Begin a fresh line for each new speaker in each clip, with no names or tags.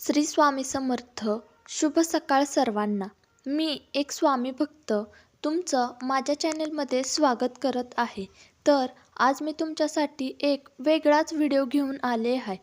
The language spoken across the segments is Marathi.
श्री स्वामी समर्थ. शुभ सकाळ सर्वांना. मी एक स्वामी भक्त. तुमचं माझ्या चॅनेलमध्ये स्वागत करत आहे. तर आज मी तुमच्यासाठी एक वेगळाच व्हिडिओ घेऊन आले आहे.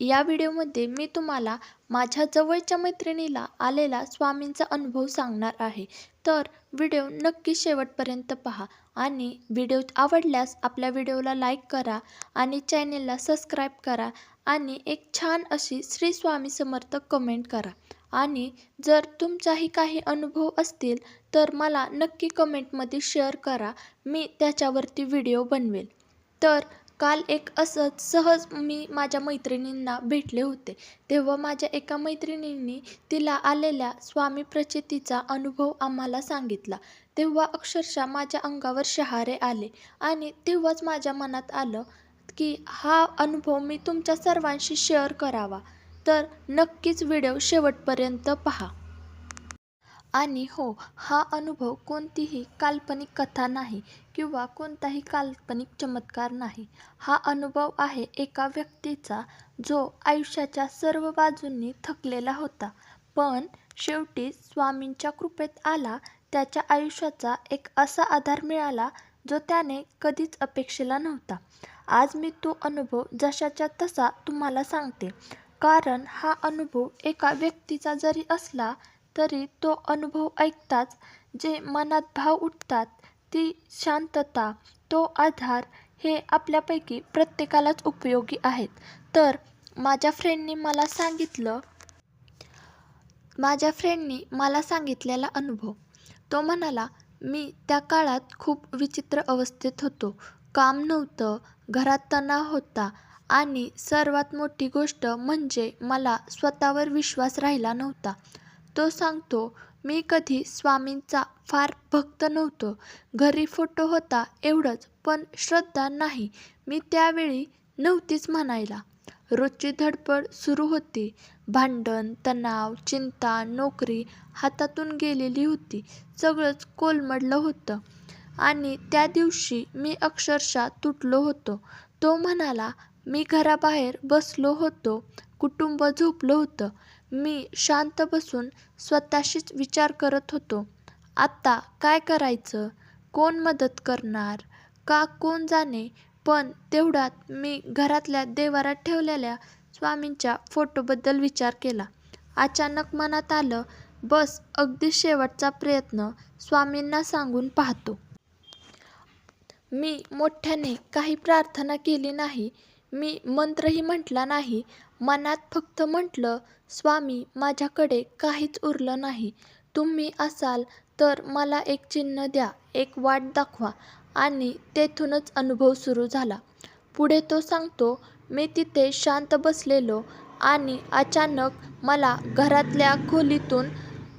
या व्हिडिओमध्ये मी तुम्हाला माझ्या जवळच्या मैत्रिणीला आलेला स्वामींचा अनुभव सांगणार आहे. तर व्हिडिओ नक्की शेवटपर्यंत पहा आणि व्हिडिओ आवडल्यास आपल्या व्हिडिओला लाईक करा आणि चॅनेलला सबस्क्राईब करा आणि एक छान अशी श्री स्वामी समर्थ कमेंट करा. आणि जर तुमचाही काही अनुभव असतील तर मला नक्की कमेंटमध्ये शेअर करा. मी त्याच्यावरती व्हिडिओ बनवेल. तर काल एक असंच सहज मी माझ्या मैत्रिणींना भेटले होते. तेव्हा माझ्या एका मैत्रिणींनी तिला आलेल्या स्वामी प्रचितीचा अनुभव आम्हाला सांगितला. तेव्हा अक्षरशः माझ्या अंगावर शहारे आले आणि तेव्हाच माझ्या मनात आलं की हा अनुभव मी तुमच्या सर्वांशी शेअर करावा. तर नक्कीच व्हिडिओ शेवटपर्यंत पहा. आणि हो हा अनुभव कोणतीही काल्पनिक कथा नाही किंवा कोणताही काल्पनिक चमत्कार नाही. हा अनुभव आहे एका व्यक्तीचा जो आयुष्याच्या सर्व बाजूंनी थकलेला होता. पण शेवटी स्वामींच्या कृपेत आला त्याच्या आयुष्याचा एक असा आधार मिळाला जो त्याने कधीच अपेक्षेला नव्हता. आज मी तो अनुभव जशाच्या तसा तुम्हाला सांगते. कारण हा अनुभव एका व्यक्तीचा जरी असला तरी तो अनुभव ऐकताच जे मनात भाव उठतात ती शांतता तो आधार हे आपल्यापैकी प्रत्येकालाच उपयोगी आहेत. तर माझ्या फ्रेंडनी मला सांगितलं माझ्या फ्रेंडनी मला सांगितलेला अनुभव. तो म्हणाला मी त्या काळात खूप विचित्र अवस्थेत होतो. काम नव्हतं घरात तणाव होता. आणि सर्वात मोठी गोष्ट म्हणजे मला स्वतःवर विश्वास राहिला नव्हता. तो सांगतो मी कधी स्वामींचा फार भक्त नव्हतो. घरी फोटो होता एवढंच पण श्रद्धा नाही. मी त्यावेळी नव्हतीच म्हणायला. रोजची धडपड सुरू होती. भांडण तणाव चिंता नोकरी हातातून गेलेली होती. सगळंच कोलमडलं होतं. आणि त्या दिवशी मी अक्षरशः तुटलो होतो. तो म्हणाला मी घराबाहेर बसलो होतो. कुटुंब झोपलं होतं. मी शांत बसून स्वतःशीच विचार करत होतो. आत्ता काय करायचं? कोण मदत करणार? का कोण जाणे? पण तेवढ्यात मी घरातल्या देवारात ठेवलेल्या स्वामींच्या फोटोबद्दल विचार केला. अचानक मनात आलं बस अगदी शेवटचा प्रयत्न स्वामींना सांगून पाहतो. मी मोठ्याने काही प्रार्थना केली नाही. मी मंत्रही म्हटला नाही. मनात फक्त म्हटलं स्वामी माझ्याकडे काहीच उरलं नाही. तुम्ही असाल तर मला एक चिन्ह द्या एक वाट दाखवा. आणि तेथूनच अनुभव सुरू झाला. पुढे तो सांगतो मी तिथे शांत बसलेलो आणि अचानक मला घरातल्या खोलीतून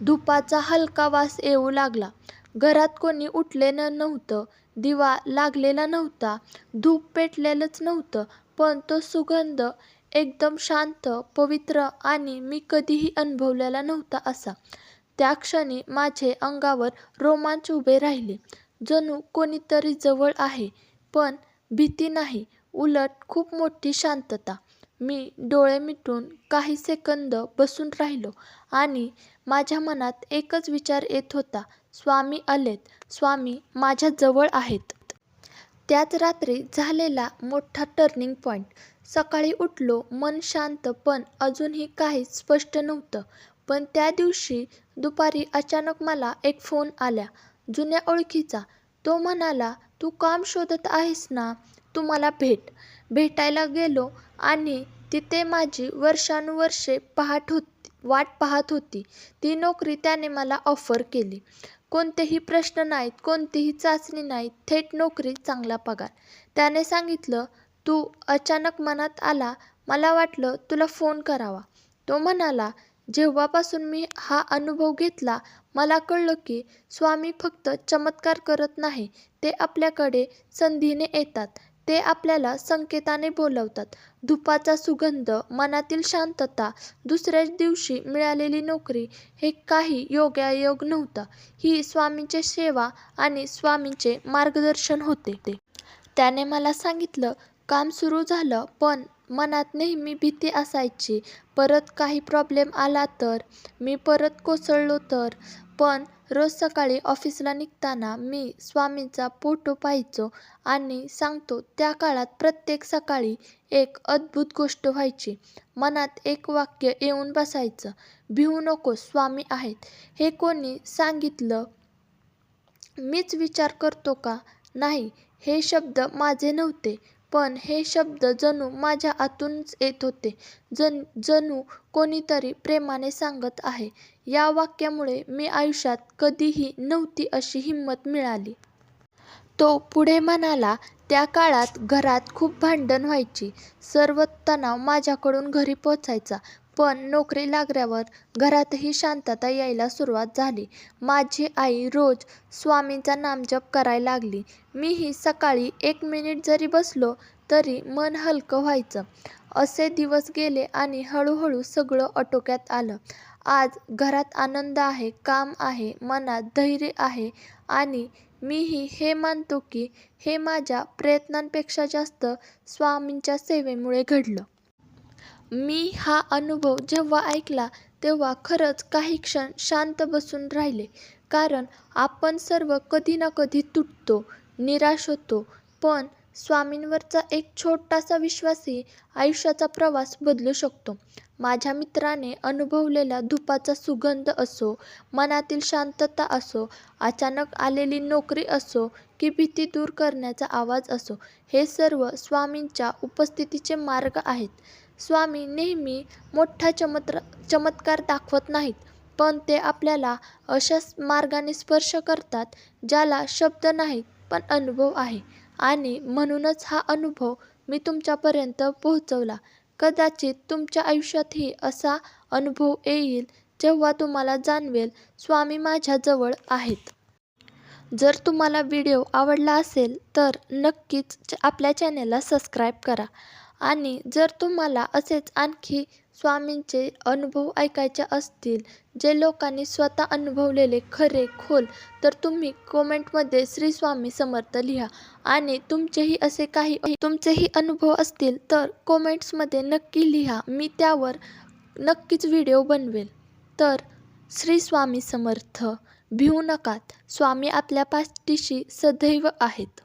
धुपाचा हलका वास येऊ लागला. घरात कोणी उठलेलं नव्हतं. दिवा लागलेला नव्हता. धूप पेटलेलंच नव्हतं पण तो सुगंध एकदम शांत पवित्र आणि मी कधीही अनुभवलेला नव्हता असा. त्या क्षणी माझे अंगावर रोमांच उभे राहिले. जणू कोणीतरी जवळ आहे पण भीती नाही. उलट खूप मोठी शांतता. मी डोळे मिटून काही सेकंद बसून राहिलो. आणि माझ्या मनात एकच विचार येत होता स्वामी आलेत. स्वामी माझ्या जवळ आहेत. त्याच रात्री झालेला मोठा टर्निंग पॉईंट सकाळी उठलो मन शांत पण अजूनही काहीच स्पष्ट नव्हतं. पण त्या दिवशी दुपारी अचानक मला एक फोन आल्या जुन्या ओळखीचा. तो म्हणाला तू काम शोधत आहेस ना? तू मला भेट. भेटायला गेलो आणि तिथे माझी वर्षानुवर्षे पहाट होती. वाट पाहत होती. ती नोकरी त्याने मला ऑफर केली. कोणतेही प्रश्न नाहीत कोणतीही चाचणी नाहीत थेट नोकरी चांगला पगार. त्याने सांगितलं तू अचानक मनात आला मला वाटलं तुला फोन करावा. तो म्हणाला जेव्हापासून मी हा अनुभव घेतला मला कळलं की स्वामी फक्त चमत्कार करत नाही ते आपल्याकडे संधीने येतात. ते आपल्याला संकेताने बोलवतात. धुपाचा सुगंध मनातील शांतता दुसऱ्याच दिवशी मिळालेली नोकरी हे काही योगायोग नव्हतं. ही स्वामींची सेवा आणि स्वामींचे मार्गदर्शन होते. त्याने मला सांगितलं काम सुरू झालं पण मनात नेहमी भीती असायची. परत काही प्रॉब्लेम आला तर? मी परत कोसळलो तर? पण रोज सकाळी ऑफिसला निघताना मी स्वामींचा फोटो पाहायचो आणि सांगतो त्या काळात प्रत्येक सकाळी एक अद्भुत गोष्ट व्हायची. मनात एक वाक्य येऊन बसायचं भिवू नको स्वामी आहेत. हे कोणी सांगितलं? मीच विचार करतो का? नाही हे शब्द माझे नव्हते. पण हे शब्द जणू माझ्या आतूनच येत होते. जण जणू कोणीतरी प्रेमाने सांगत आहे. या वाक्यामुळे मी आयुष्यात कधीही नव्हती अशी हिंमत मिळाली. तो पुढे म्हणाला त्या काळात घरात खूप भांडण व्हायची. सर्व तणाव माझ्याकडून घरी पोचायचा. पण नोकरी लागल्यावर घरातही शांतता यायला सुरुवात झाली. माझी आई रोज स्वामींचा नामजप करायला लागली. मीही सकाळी एक मिनिट जरी बसलो तरी मन हलकं व्हायचं. असे दिवस गेले आणि हळूहळू सगळं आटोक्यात आलं. आज घरात आनंद आहे काम आहे मनात धैर्य आहे आणि मीही हे मानतो की हे माझ्या प्रयत्नांपेक्षा जास्त स्वामींच्या सेवेमुळे घडलं. मी हा अनुभव जेव्हा ऐकला तेव्हा खरंच काही क्षण शांत बसून राहिले. कारण आपण सर्व कधी ना कधी तुटतो निराश होतो. पण स्वामींवरचा एक छोटासा विश्वासही आयुष्याचा प्रवास बदलू शकतो. माझ्या मित्राने अनुभवलेला धुपाचा सुगंध असो मनातील शांतता असो अचानक आलेली नोकरी असो की भीती दूर करण्याचा आवाज असो हे सर्व स्वामींच्या उपस्थितीचे मार्ग आहेत. स्वामी नेहमी मोठा चमत्र चमत्कार दाखवत नाहीत पण ते आपल्याला अशा मार्गाने स्पर्श करतात ज्याला शब्द नाहीत पण अनुभव आहे. आणि म्हणूनच हा अनुभव मी तुमच्यापर्यंत पोहोचवला. कदाचित तुमच्या आयुष्यातही असा अनुभव येईल जेव्हा तुम्हाला जाणवेल स्वामी माझ्याजवळ आहेत. जर तुम्हाला व्हिडिओ आवडला असेल तर नक्कीच च- आपल्या चॅनेलला सबस्क्राईब करा. आणि जर तुम्हाला असेच आणखी स्वामींचे अनुभव ऐकायचे असतील जे लोकांनी स्वतः अनुभवलेले खरे खोल तर तुम्ही कमेंटमध्ये श्री स्वामी समर्थ लिहा. आणि तुमचेही असे काही तुमचेही अनुभव असतील तर कमेंट्समध्ये नक्की लिहा. मी त्यावर नक्कीच व्हिडिओ बनवेल. तर श्री स्वामी समर्थ भिवू नकात. स्वामी आपल्या पाठीशी सदैव आहेत.